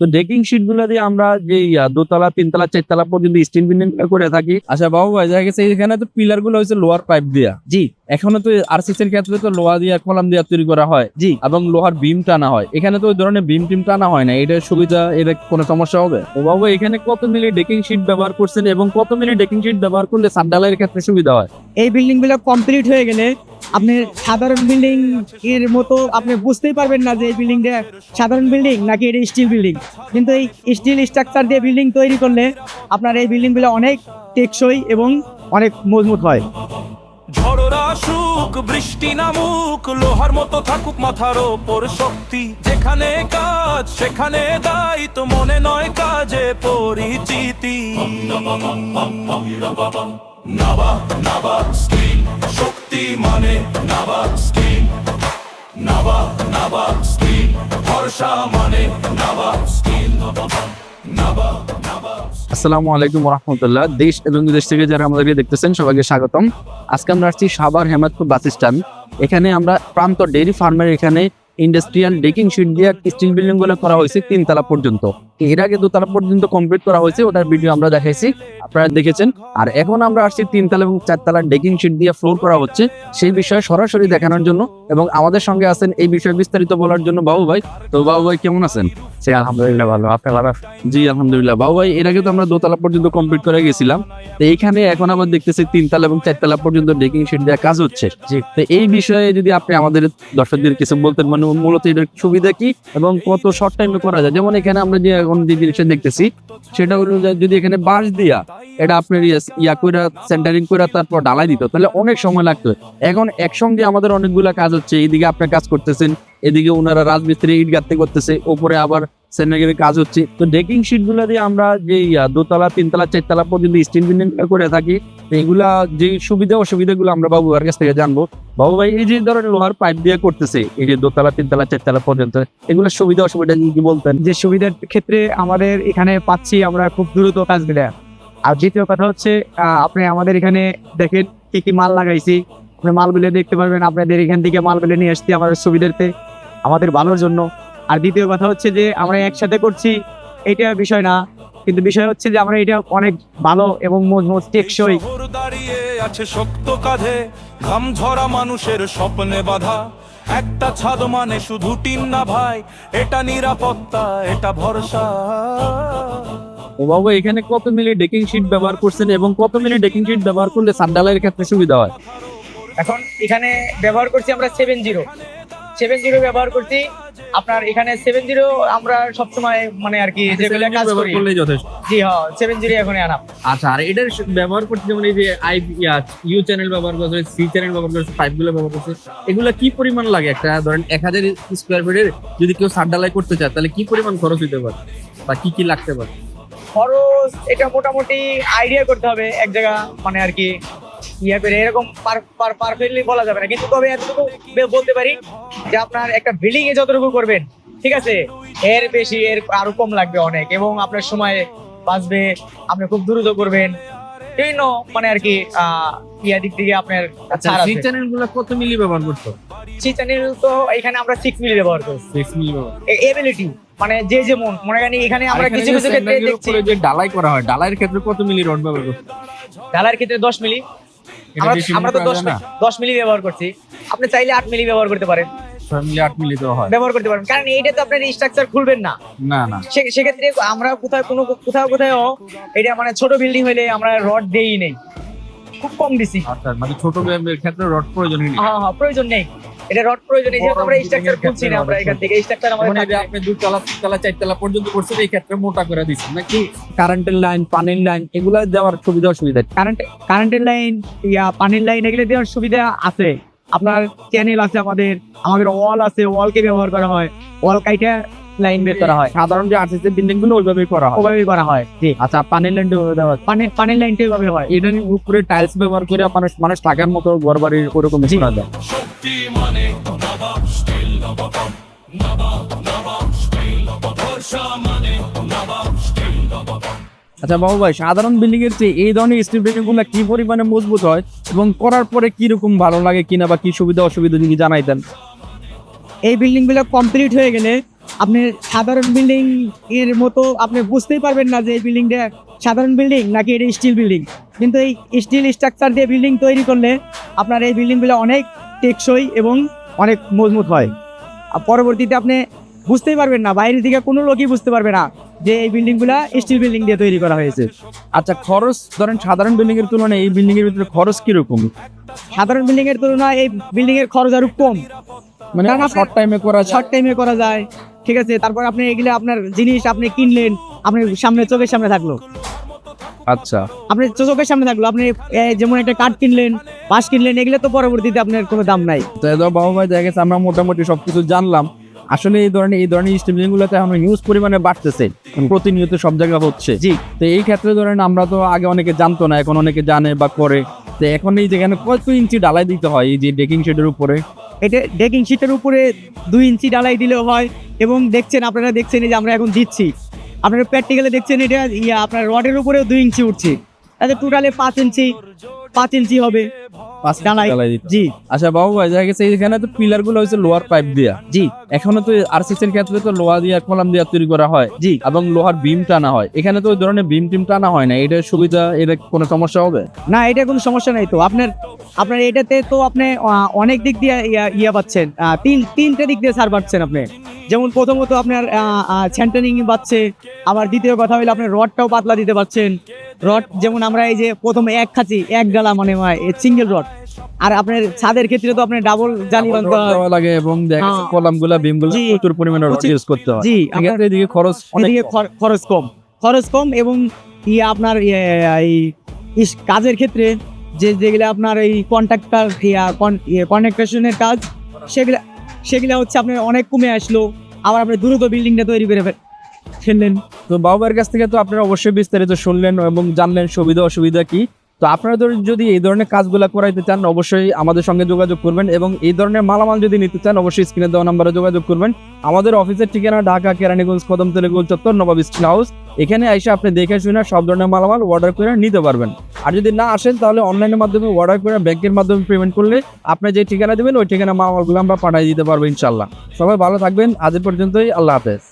তো ডেকিং শিটগুলো দিয়ে আমরা যে দোতলা তিনতলা চারতলা পর্যন্ত স্টিল বিল্ডিং করে থাকি। আচ্ছা বাবু ভাই দেখা গেছে এখানে তো পিলারগুলো হচ্ছে লোহার পাইপ দিয়া। জি। এখনও তো আরসিসির ক্ষেত্রে তো লোহা দিয়া কলাম দিয়া তৈরি করা হয়। জি। এবং লোহার বিম টানা হয়। এখানে তো ওই ধরনের বিম টিম টানা হয় না। এটার সুবিধা এটা কোনো সমস্যা হবে? ও বাবু এখানে কত মিলি ডেকিং শিট ব্যবহার করছেন এবং কত মিলি ডেকিং শিট ব্যবহার করলে সাবডালাইয়ের ক্ষেত্রে সুবিধা হয়? এই বিল্ডিংগুলো কমপ্লিট হয়ে গেলে আপনি সাধারণ বিল্ডিং এর মতো আপনি বুঝতেই পারবেন না যে এই বিল্ডিংটা সাধারণ বিল্ডিং নাকি এটা স্টিল বিল্ডিং কিন্তু এই স্টিল স্ট্রাকচার দিয়ে বিল্ডিং তৈরি করলে আপনার এই বিল্ডিংগুলো অনেক টেকসই এবং অনেক মজবুত হয়। ঝড় আসুক বৃষ্টি নামুক, লোহার মতো থাকুক মাথার ওপর শক্তি। যেখানে কাজ, সেখানে দায়িত্ব, মনে নয় কাজে পরিচিতি। নাবা নাবা স্কিল শক্তি মানে নাবা স্কিল নাবা নাবা স্কিল ভরসা মানে নাবা নাবা আসসালামু আলাইকুম রহমতুল্লাহ দেশ এবং বিদেশ থেকে যারা আমাদেরকে দেখতেছেন, সবাইকে স্বাগতম। আজকে আমরা আসছি সাভার হেমাদপুর বাস স্ট্যান্ড। এখানে আমরা প্রান্ত ডেইরি ফার্মের এখানে ইন্ডাস্ট্রিয়াল ডেকিং শিট দিয়ে স্টিল বিল্ডিংগুলো করা হয়েছে তিনতলা পর্যন্ত। এর আগে দোতলা পর্যন্ত কমপ্লিট করা হয়েছে ওটার ভিডিও আমরা দেখাইছি আপনারা দেখেছেন। আর এখন আমরা আসছি তিনতলা এবং চারতলা ডেকিং শিট দিয়ে ফ্লোর করা হচ্ছে সেই বিষয়ে সরাসরি দেখানোর জন্য। এবং আমাদের সঙ্গে আছেন এই বিষয়ে বিস্তারিত বলার জন্য বাবু ভাই। তো বাবু ভাই কেমন আছেন? সে আলহামদুলিল্লাহ ভালো। আপনি ভালো জি আলহামদুলিল্লাহ। বাবু ভাই এর আগে তো আমরা দোতলা পর্যন্ত কমপ্লিট করে গেছিলাম। তো এখানে এখন আবার দেখতেছি তিনতলা এবং চারতলা পর্যন্ত ডেকিং শিট দেওয়া কাজ হচ্ছে। জি। তো এই বিষয়ে যদি আপনি আমাদের দর্শকদের কিছু বলতেন মানে মূলত এটার সুবিধা কি এবং কত শর্ট টাইমে করা যায়? যেমন এখানে আমরা যে এখন যে জিনিসটা দেখতেছি, সেটা হলো যদি এখানে বাঁশ দিয়া এটা আপনার ইয়ে- ইয়া কইরা সেন্টারিং করে তারপর ডালাই দিত, তাহলে অনেক সময় লাগতো। এখন একসঙ্গে আমাদের অনেকগুলা কাজ হচ্ছে, এইদিকে আপনার কাজ করতেছেন এদিকে ওনারা রাজমিস্ত্রি ইট গাঁথতে করতেছে, ওপরে আবার সেন্টারিং কাজ হচ্ছে। তো ডেকিং শিটগুলো দিয়ে আমরা যে দোতলা, তিনতলা, চারতলা পর্যন্ত স্টিল বিল্ডিং করে থাকি এগুলা যে সুবিধা অসুবিধা গুলো আমরা বাবু ভাইয়ের কাছ থেকে জানব। বাবু ভাই এই যে ধরেন লোহার পাইপ দিয়ে করতেছে, এই যে দোতলা, তিনতলা, চারতলা পর্যন্ত এগুলো সুবিধা অসুবিধা কি বলতেন? যে সুবিধার ক্ষেত্রে আমাদের এখানে পাচ্ছি আমরা খুব দ্রুত কাজ কাজগুলো। আর দ্বিতীয় কথা হচ্ছে আপনি আমাদের এখানে দেখেন কি কি মাল লাগাইছি। আপনি মাল মালগুলো দেখতে পারবেন, আপনাদের এখান থেকে মাল মালগুলো নিয়ে আসছি আমাদের সুবিধার্থে। আমাদের ভালোর জন্য। আর দ্বিতীয় কথা হচ্ছে যে আমরা একসাথে করছি এটা বিষয় না। কিন্তু বিষয় হচ্ছে যে আমরা এটা অনেক ভালো এবং মজবুত টেকসই। দাঁড়িয়ে আছে শক্ত কাঁধে ঘাম ঝরা মানুষের স্বপ্নে বাধা। একটা ছাদ মানে শুধু টিন না ভাই এটা নিরাপত্তা এটা ভরসা। ও বাবু এখানে কত মিলি ডেকিং শিট ব্যবহার করছেন এবং কত মিলি ডেকিং শিট ব্যবহার করলে সাবডালাইয়ের ক্ষেত্রে সুবিধা হয়? এখন এখানে ব্যবহার করছি আমরা সেভেন জিরো সেভেন জিরো ব্যবহার করছি। আপনার এখানে সেভেন জিরো আমরা সবসময় মানে আর কি যেগুলো কাজ করি। করলেই যথেষ্ট। জি হ্যাঁ সেভেন জিরো এখন আচ্ছা আর এটার ব্যবহার করতে যেমন এই যে আই ইউ চ্যানেল ব্যবহার করছে সি চ্যানেল ব্যবহার করছে পাইপগুলো ব্যবহার করছে এগুলো কি পরিমাণ লাগে? একটা ধরেন এক হাজার স্কোয়ার ফিটের যদি কেউ সার ডালাই করতে চায় তাহলে কি পরিমাণ খরচ হতে পারে? বা কি কি লাগতে পারে? খরচ এটা মোটামুটি আইডিয়া করতে হবে এক জায়গা মানে আর কি ইয়ে করে এরকম পারফেক্টলি বলা যাবে না। কিন্তু তবে এতটুকু বলতে পারি যে আপনার একটা বিল্ডিং এ যতটুকু করবেন ঠিক আছে? এর বেশি এর আরও কম লাগবে অনেক এবং আপনার সময় বাঁচবে আপনি খুব দ্রুত করবেন। বিভিন্ন মানে আর কি ইয়া দিক থেকে আপনার সি চ্যানেলগুলো কত মিলি ব্যবহার করতো? সি চ্যানেল তো এখানে আমরা সিক্স মিলি ব্যবহার করছি সিক্স মিলি এবিলিটি মানে যে যেমন মনে করেন এখানে আমরা কিছু কিছু ক্ষেত্রে দেখছি। যে ডালাই করা হয় ডালাইয়ের ক্ষেত্রে কত মিলি রড ব্যবহার করতো? ঢালার ক্ষেত্রে দশ মিলি। আমরা তো দশ মিলি ব্যবহার করছি। আপনি চাইলে আট মিলি ব্যবহার করতে পারেন। মিলি আট মিলি হয়। ব্যবহার করতে পারেন কারণ এইটা তো আপনার স্ট্রাকচার খুলবেন না। না না। সেক্ষেত্রে আমরা কোথাও কোনো কোথাও কোথাও এটা মানে ছোট বিল্ডিং হইলে আমরা রড দেই নেই। খুব কম দিছি। আচ্ছা মানে ছোট ব্যায়ামের ক্ষেত্রে রড প্রয়োজন নেই। হ্যাঁ হ্যাঁ প্রয়োজন নেই। এটা রড প্রয়োজন যেহেতু আমরা স্ট্রাকচার খুলছি না আমরা এখান থেকে। স্ট্রাকচার আমাদের মানে। আপনি দুতলা তিনতলা চারতলা পর্যন্ত করছেন এই ক্ষেত্রে মোটা করে দিচ্ছেন। নাকি কারেন্টের লাইন পানির লাইন এগুলা দেওয়ার সুবিধা অসুবিধা কারেন্ট কারেন্টের লাইন ইয়া পানির লাইন এগুলো দেওয়ার সুবিধা আছে। আপনার চ্যানেল আছে আমাদের আমাদের ওয়াল আছে ওয়ালকে ব্যবহার করা হয় ওয়াল কাইটা লাইন বের করা হয় সাধারণ যে আরসিসি বিল্ডিংগুলো ওইভাবেই করা হয় ওভাবেই করা হয় জি আচ্ছা পানির লাইন দেওয়া হয়। পানির পানির লাইনটা ওইভাবে হয় এটা নিয়ে উপরে টাইলস ব্যবহার করে মানুষ মানুষ টাকার মতো ঘর বাড়ির ওরকম শোনা যায় শক্তি মানে নবাব মানে নবাব আচ্ছা বাবু ভাই, সাধারণ বিল্ডিং এর চেয়ে এই ধরনের স্টিল বিল্ডিংগুলো কি পরিমাণে মজবুত হয় এবং করার পরে কি রকম ভালো লাগে কিনা বা কি সুবিধা অসুবিধা যদি জানাইতেন এই বিল্ডিংগুলো কমপ্লিট হয়ে গেলে আপনি সাধারণ বিল্ডিং এর মতো আপনি বুঝতেই পারবেন না যে এই বিল্ডিংটা সাধারণ বিল্ডিং নাকি এটা স্টিল বিল্ডিং কিন্তু এই স্টিল স্ট্রাকচার দিয়ে বিল্ডিং তৈরি করলে আপনার এই বিল্ডিংগুলো অনেক টেকসই এবং অনেক মজবুত হয়। পরবর্তীতে আপনি বুঝতেই পারবেন না বাইরে থেকে কোনো লোকই বুঝতে পারবে না যে এই বিল্ডিংগুলা স্টিল বিল্ডিং দিয়ে তৈরি করা হয়েছে। আচ্ছা খরচ ধরেন সাধারণ বিল্ডিং এর তুলনায় এই বিল্ডিং এর ভিতরে খরচ কীরকম? সাধারণ বিল্ডিং এর তুলনায় এই বিল্ডিং এর খরচ আরও কম। মানে শর্ট টাইমে করা শর্ট টাইমে করা যায় ঠিক আছে? তারপর আপনি এগুলো আপনার জিনিস আপনি কিনলেন আপনার সামনে চোখের সামনে থাকল। আচ্ছা। আপনি চোখের সামনে থাকল আপনি যেমন একটা কাঠ কিনলেন পাশ কিনলেন এগুলো তো পরবর্তীতে আপনার কোনো দাম নাই। তো বাবা ভাই দেখা গেছে আমরা মোটামুটি সবকিছু জানলাম। আসলে এই ধরনের এই ধরনের স্টিম গুলোতে এখন হিউজ পরিমাণে বাড়তেছে। প্রতিনিয়ত সব জায়গায় হচ্ছে। জি। তো এই ক্ষেত্রে ধরেন আমরা তো আগে অনেকে জানতো না এখন অনেকে জানে বা করে। তো এখন এই যেখানে কত ইঞ্চি ডালাই দিতে হয় এই যে ডেকিং শেডের উপরে? এটা ডেকিং শিটের উপরে দুই ইঞ্চি ডালাই দিলেও হয় এবং দেখছেন আপনারা দেখছেন এই যে আমরা এখন দিচ্ছি। আপনারা প্র্যাকটিক্যালে দেখছেন এটা ইয়া আপনার রডের উপরেও দুই ইঞ্চি উঠছে। তাহলে টোটালে পাঁচ ইঞ্চি পাঁচ ইঞ্চি হবে। জি। আচ্ছা বাবু ভাই দেখা গেছে এখানে তো পিলারগুলো লোহার পাইপ দিয়া। জি। এখনও তো আরসিসি এর ক্ষেত্রে তো লোহা দিয়া কলাম দিয়া তৈরি করা হয়। জি। এবং লোহার বিম টানা হয়। এখানে তো ওই ধরনের বিম টিম টানা হয় না। এটা সুবিধা এটা কোনো সমস্যা হবে? না এটা কোনো সমস্যা নাই তো। আপনার আপনার এটাতে তো আপনি অনেক দিক দিয়ে ইয়া- পাচ্ছেন। তিন তিনটে দিক দিয়ে ছাড় পাচ্ছেন আপনি। যেমন প্রথমত আপনার স্যান্টানিং পাচ্ছে আবার দ্বিতীয় কথা হলো আপনার রডটাও পাতলা দিতে পারছেন। রড যেমন আমরা এই যে প্রথমে এক খাচ্ছি এক গালা মানে সিঙ্গেল রড আর আপনার ছাদের ক্ষেত্রে তো আপনার ডাবল জালি লাগে এবং হ্যাঁ। কলামগুলা বিমগুলা প্রচুর পরিমাণে রড ইউজ করতে হয়। জি এক্ষেত্রে এদিকে খরচ এদিকে কম। খরচ কম। খরচ কম এবং ইয়ে আপনার ইয়ে, এই কাজের ক্ষেত্রে যে যেগুলো আপনার এই কন্ট্রাক্টার কন্ট্রাকশনের কাজ সেগুলা সেগুলা হচ্ছে আপনার অনেক কমে আসলো। আবার আপনার দ্রুত বিল্ডিংটা তৈরি করে ফেললেন। তো বাবুবার কাছ থেকে তো আপনারা অবশ্যই বিস্তারিত শুনলেন এবং জানলেন সুবিধা অসুবিধা কি। তো আপনারা যদি এই ধরনের কাজগুলো করাইতে চান, অবশ্যই আমাদের সঙ্গে যোগাযোগ করবেন এবং এই ধরনের মালামাল যদি নিতে চান, অবশ্যই স্ক্রিনে দেওয়া নাম্বারে যোগাযোগ করবেন। আমাদের অফিসের ঠিকানা ঢাকা, কেরানীগঞ্জ, কদম তেলেগুল চত্বর, নবাব স্টিল হাউস। এখানে এসে আপনি দেখে শুনে সব ধরনের মালামাল অর্ডার করে নিতে পারবেন। আর যদি না আসেন, তাহলে অনলাইনের মাধ্যমে অর্ডার করে ব্যাংকের মাধ্যমে পেমেন্ট করলে আপনি যে ঠিকানা দেবেন, ওই ঠিকানা মালামালগুলো আমরা পাঠিয়ে দিতে পারব ইনশাল্লাহ সবাই ভালো থাকবেন। আজ পর্যন্তই। আল্লাহ হাফেজ।